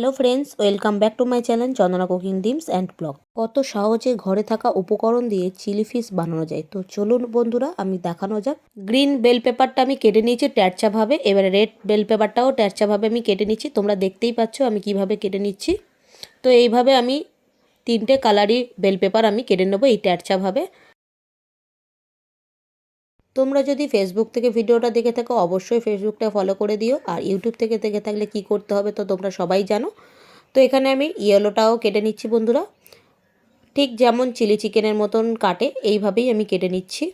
Hello friends, welcome back to my channel Chandana cooking dims and blog. কত সহজে ঘরে থাকা উপকরণ দিয়ে চিলি ফিশ বানানো যায়। তো চলুন বন্ধুরা, আমি দেখানো যাক। গ্রিন বেল পেপারটা আমি কেটে নিয়েছি ট্যারচাভাবে। এবারে রেড বেল পেপারটাও ট্যারচাভাবে আমি কেটে নিচ্ছি। তোমরা দেখতেই পাচ্ছ আমি কীভাবে কেটে নিচ্ছি। তো এইভাবে আমি তিনটে কালারই বেল পেপার আমি কেটে নেব এই ট্যারচাভাবে। তোমরা যদি ফেসবুক থেকে ভিডিওটা দেখে থাকো, অবশ্যই ফেসবুকটা ফলো করে দিও। আর ইউটিউব থেকে দেখে থাকলে কি করতে হবে তো তোমরা সবাই জানো। তো এখানে আমি ইয়েলোটাও কেটে নিচ্ছি বন্ধুরা। ঠিক যেমন চিলি চিকেনের মতন কাটে, এইভাবেই আমি কেটে নিচ্ছি।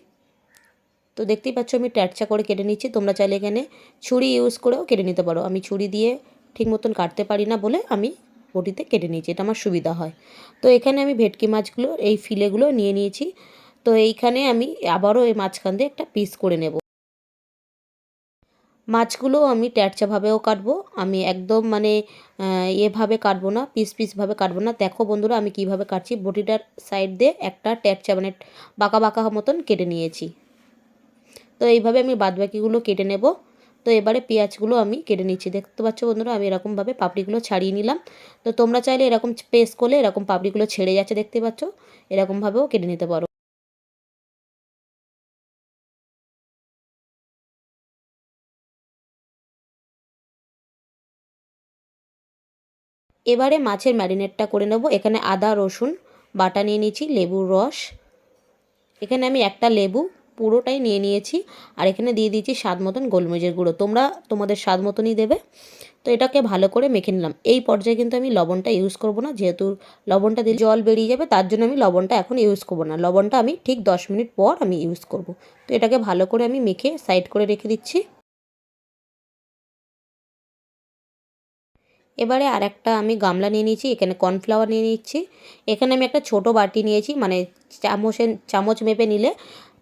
তো দেখতেই পাচ্ছ আমি ট্যাটচা করে কেটে নিচ্ছি। তোমরা চাইলে এখানে ছুরি ইউজ করেও কেটে নিতে পারো। আমি ছুরি দিয়ে ঠিক মতন কাটতে পারি না বলে আমি বটিতে কেটে নিয়েছি। এটা আমার সুবিধা হয়। তো এখানে আমি ভেটকি মাছগুলো, এই ফিলেগুলো নিয়ে নিয়েছি। তো এইখানে আমি আবারও এই মাঝখান দিয়ে একটা পিস করে নেব। মাছগুলো আমি ট্যাটচাভাবেও কাটবো। আমি একদম মানে এভাবে কাটবো না পিস পিসভাবে কাটবো না। দেখো বন্ধুরা, আমি কীভাবে কাটছি। বটিটার সাইড দিয়ে একটা ট্যাটচা মানে বাঁকা বাঁকা মতন কেটে নিয়েছি। তো এইভাবে আমি বাদবাকিগুলো কেটে নেব। তো এবারে পেঁয়াজগুলো আমি কেটে নিচ্ছি। দেখতে পাচ্ছ বন্ধুরা, আমি এরকমভাবে পাপড়িগুলো ছাড়িয়ে নিলাম। তো তোমরা চাইলে এরকম পেস্ট করলে এরকম পাপড়িগুলো ছেড়ে যাচ্ছে, দেখতে পাচ্ছ? এরকমভাবেও কেটে নিতে পারো। এবারে মাছের ম্যারিনেটটা করে নেব। এখানে আদা, রসুন, বাটা নিয়ে নিয়েছি, লেবুর রস। এখানে আমি একটা লেবু পুরোটাই নিয়ে নিয়েছি আর এখানে দিয়ে দিয়েছি স্বাদ মতন গোলমরিচের গুঁড়ো। তোমরা তোমাদের স্বাদ মতনই দেবে। তো এটাকে ভালো করে মেখে নিলাম। এই পর্যায়ে কিন্তু আমি লবণটা ইউজ করব না। যেহেতু লবণটা দিয়ে জল বেরিয়ে যাবে, তার জন্য আমি লবণটা এখন ইউজ করব না। লবণটা আমি ঠিক দশ মিনিট পর আমি ইউজ করব। তো এটাকে ভালো করে আমি মেখে সাইড করে রেখে দিচ্ছি। এবারে আর একটা আমি গামলা নিয়ে নিয়েছি, এখানে কর্নফ্লাওয়ার নিয়ে নিচ্ছি। এখানে আমি একটা ছোট বাটি নিয়েছি মানে চামচের, চামচ মেপে নিলে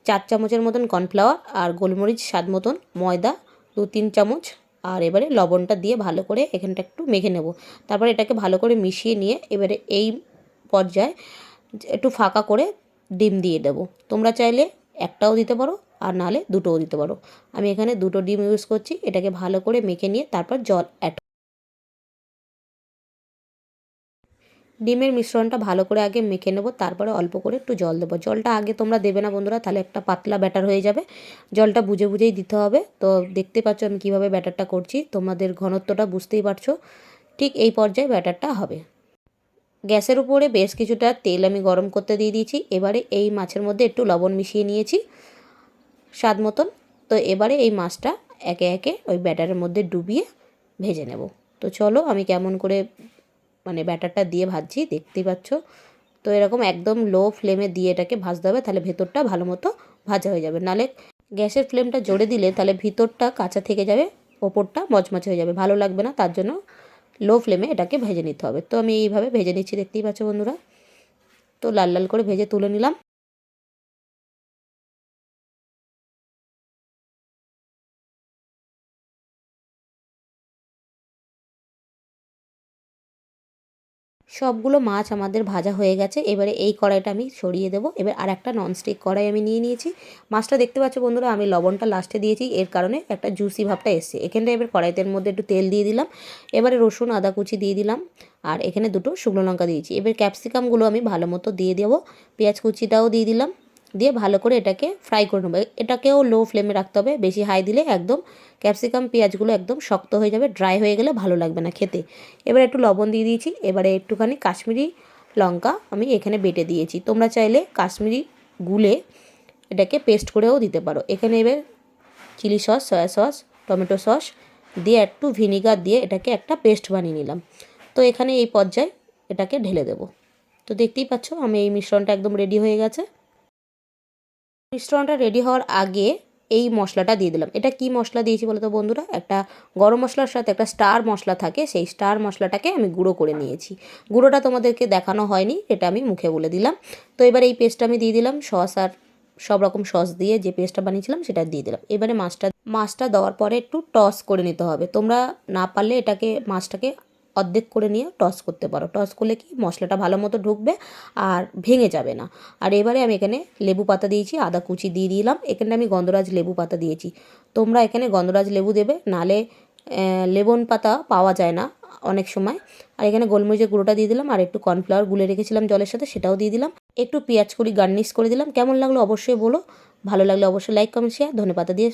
চার চামচের মতন কর্নফ্লাওয়ার আর গোলমরিচ স্বাদ মতন, ময়দা দু তিন চামচ, আর এবারে লবণটা দিয়ে ভালো করে এখানটা একটু মেখে নেব। তারপরে এটাকে ভালো করে মিশিয়ে নিয়ে এবারে এই পর্যায়ে একটু ফাঁকা করে ডিম দিয়ে দেবো। তোমরা চাইলে একটাও দিতে পারো, আর নাহলে দুটোও দিতে পারো। আমি এখানে দুটো ডিম ইউজ করছি, এটাকে ভালো করে মেখে নিয়ে তারপর জল অ্যাড ডিমের মিশ্রণটা ভালো করে আগে মেখে নেব, তারপরে অল্প করে একটু জল দেবো। জলটা আগে তোমরা দেবে না বন্ধুরা, তাহলে একটা পাতলা ব্যাটার হয়ে যাবে। জলটা বুঝে বুঝেই দিতে হবে। তো দেখতে পাচ্ছ আমি কীভাবে ব্যাটারটা করছি, তোমাদের ঘনত্বটা বুঝতেই পারছ। ঠিক এই পর্যায়ে ব্যাটারটা হবে। গ্যাসের উপরে বেশ কিছুটা তেল আমি গরম করতে দিয়ে দিয়েছি। এবারে এই মাছের মধ্যে একটু লবণ মিশিয়ে নিয়েছি স্বাদ মতন। তো এবারে এই মাছটা একে একে ওই ব্যাটারের মধ্যে ডুবিয়ে ভেজে নেব। তো চলো আমি কেমন করে মানে ব্যাটারটা দিয়ে ভাজছি দেখতেই পাচ্ছ? তো এরকম একদম লো ফ্লেমে দিয়ে এটাকে ভাজতে হবে, তাহলে ভেতরটা ভালো মতো ভাজা হয়ে যাবে। নালে গ্যাসের ফ্লেমটা জোরে দিলে তাহলে ভিতরটা কাঁচা থেকে যাবে, ওপরটা মচমচে হয়ে যাবে। ভালো লাগবে না, তার জন্য লো ফ্লেমে এটাকে ভেজে নিতে হবে। তো আমি এইভাবে ভেজে নিচ্ছি, দেখতেই পাচ্ছ বন্ধুরা? তো লাল লাল করে ভেজে তুলে নিলাম। সবগুলো মাছ আমাদের ভাজা হয়ে গেছে। এবারে এই কড়াইটা আমি সরিয়ে দেবো। এবার আর একটা ননস্টিক কড়াই আমি নিয়ে নিয়েছি। মাছটা দেখতে পাচ্ছ বন্ধুরা, আমি লবণটা লাস্টে দিয়েছি। এর কারণে একটা জুসি ভাবটা এসছে। এখানটা এবার কড়াইতের মধ্যে একটু তেল দিয়ে দিলাম। এবারে রসুন, আদা কুচি দিয়ে দিলাম। আর এখানে দুটো শুকনো লঙ্কা দিয়েছি। এবার ক্যাপসিকামগুলো আমি ভালো মতো দিয়ে দেবো। পেঁয়াজ কুচিটাও দিয়ে দিলাম। দিয়ে ভালো করে এটাকে ফ্রাই করে নেব। এটাকেও লো ফ্লেমে রাখতে হবে, বেশি হাই দিলে একদম ক্যাপসিকাম পেঁয়াজগুলো একদম শক্ত হয়ে যাবে ড্রাই হয়ে গেলে ভালো লাগবে না খেতে। এবার একটু লবণ দিয়ে দিয়েছি, এবারে একটুখানি কাশ্মীরি লঙ্কা আমি এখানে বেটে দিয়েছি। তোমরা চাইলে কাশ্মীরি গুলে এটাকে পেস্ট করেও দিতে পারো। এখানে এবার chilli sauce soy sauce tomato sauce দিয়ে একটু ভিনিগার দিয়ে এটাকে একটা পেস্ট বানিয়ে নিলাম। তো এখানে এই পর্যায়ে এটাকে ঢেলে দেব। তো দেখতেই পাচ্ছ, আমি এই মিশ্রণটা একদম রেডি হয়ে গেছে। মিশ্রণটা রেডি হওয়ার আগে এই মশলাটা দিয়ে দিলাম। এটা কি মশলা দিয়েছি বলতো বন্ধুরা? একটা গরম মশলার সাথে একটা স্টার মশলা থাকে, সেই স্টার মশলাটাকে আমি গুঁড়ো করে নিয়েছি। গুঁড়োটা তোমাদেরকে দেখানো হয়নি, এটা আমি মুখে বলে দিলাম। তো এবার এই পেস্টটা আমি দিয়ে দিলাম, সস আর সব রকম সস দিয়ে যে পেস্টটা বানিয়েছিলাম সেটা দিয়ে দিলাম। এবারে মাছটা মাছটা দেওয়ার পরে একটু টস করে নিতে হবে। তোমরা না পারলে এটাকে, মাছটাকে অর্ধেক করে নিয়ে টস করতে পারো। টস করলে কি মশলাটা ভালো মতো ঢুকবে আর ভেঙে যাবে না। আর এবারে আমি এখানে লেবু পাতা দিয়েছি, আদা কুচি দিয়ে দিলাম। এখানে আমি গন্ধরাজ লেবু পাতা দিয়েছি। তোমরা এখানে গন্ধরাজ লেবু দেবে, নালে লেবন পাতা পাওয়া যায় না অনেক সময়। আর এখানে গোলমরিচের গুঁড়োটা দিয়ে দিলাম, আর একটু কর্নফ্লাওয়ার গুলে রেখেছিলাম জলের সাথে, সেটাও দিয়ে দিলাম। একটু পেঁয়াজ করি গার্নিশ করে দিলাম। কেমন লাগল অবশ্যই বলো। ভালো লাগলে অবশ্যই লাইক কমেন্ট শেয়ার ধনে পাতা দিয়ে